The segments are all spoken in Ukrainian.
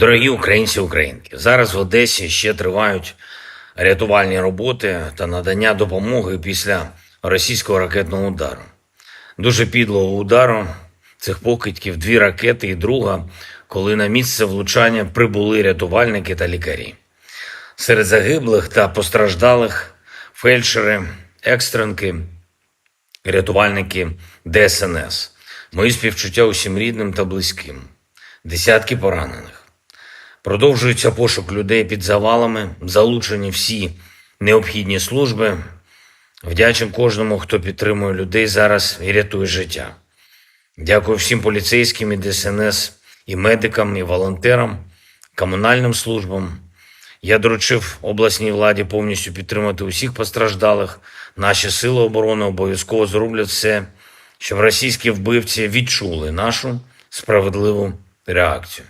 Дорогі українці українки, зараз в Одесі ще тривають рятувальні роботи та надання допомоги після російського ракетного удару. Дуже підлого удару цих покидьків дві ракети і друга, коли на місце влучання прибули рятувальники та лікарі. Серед загиблих та постраждалих фельдшери, екстренки, рятувальники ДСНС. Мої співчуття усім рідним та близьким. Десятки поранених. Продовжується пошук людей під завалами, залучені всі необхідні служби. Вдячен кожному, хто підтримує людей зараз і рятує життя. Дякую всім поліцейським і ДСНС, і медикам, і волонтерам, комунальним службам. Я доручив обласній владі повністю підтримати усіх постраждалих. Наші сили оборони обов'язково зроблять все, щоб російські вбивці відчули нашу справедливу реакцію.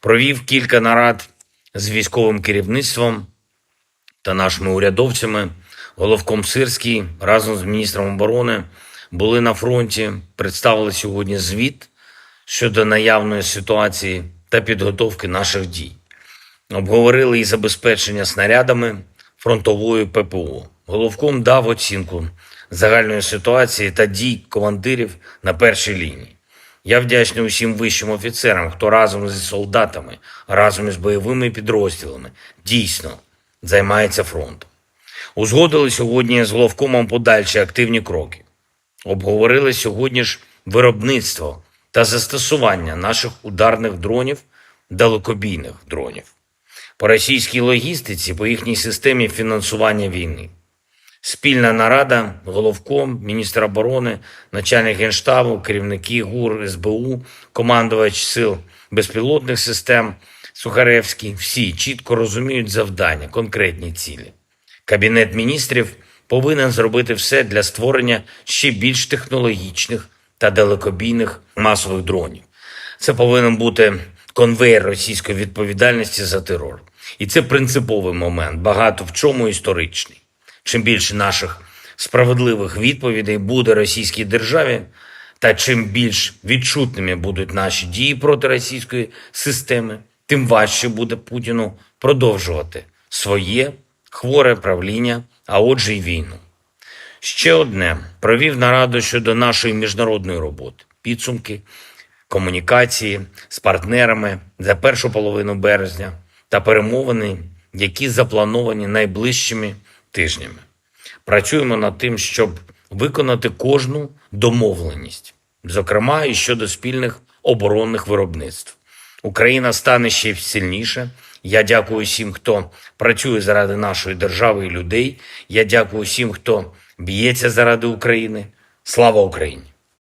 Провів кілька нарад з військовим керівництвом та нашими урядовцями. Головком Сирський разом з міністром оборони були на фронті, представили сьогодні звіт щодо наявної ситуації та підготовки наших дій. Обговорили і забезпечення снарядами фронтової ППО. Головком дав оцінку загальної ситуації та дій командирів на першій лінії. Я вдячний усім вищим офіцерам, хто разом зі солдатами, разом із бойовими підрозділами дійсно займається фронтом. Узгодили сьогодні з головкомом подальші активні кроки. Обговорили сьогодні ж виробництво та застосування наших ударних дронів, далекобійних дронів по російській логістиці, по їхній системі фінансування війни. Спільна нарада, головком, міністр оборони, начальник генштабу, керівники ГУР, СБУ, командувач сил безпілотних систем Сухаревський. Всі чітко розуміють завдання, конкретні цілі. Кабінет міністрів повинен зробити все для створення ще більш технологічних та далекобійних масових дронів. Це повинен бути конвейер російської відповідальності за терор. І це принциповий момент, багато в чому історичний. Чим більше наших справедливих відповідей буде російській державі, та чим більш відчутними будуть наші дії проти російської системи, тим важче буде Путіну продовжувати своє хворе правління, а отже й війну. Ще одне провів нараду щодо нашої міжнародної роботи, підсумки, комунікації з партнерами за першу половину березня та перемовини, які заплановані найближчими тижнями. Працюємо над тим, щоб виконати кожну домовленість, зокрема і щодо спільних оборонних виробництв. Україна стане ще сильніше. Я дякую всім, хто працює заради нашої держави і людей. Я дякую всім, хто б'ється заради України. Слава Україні!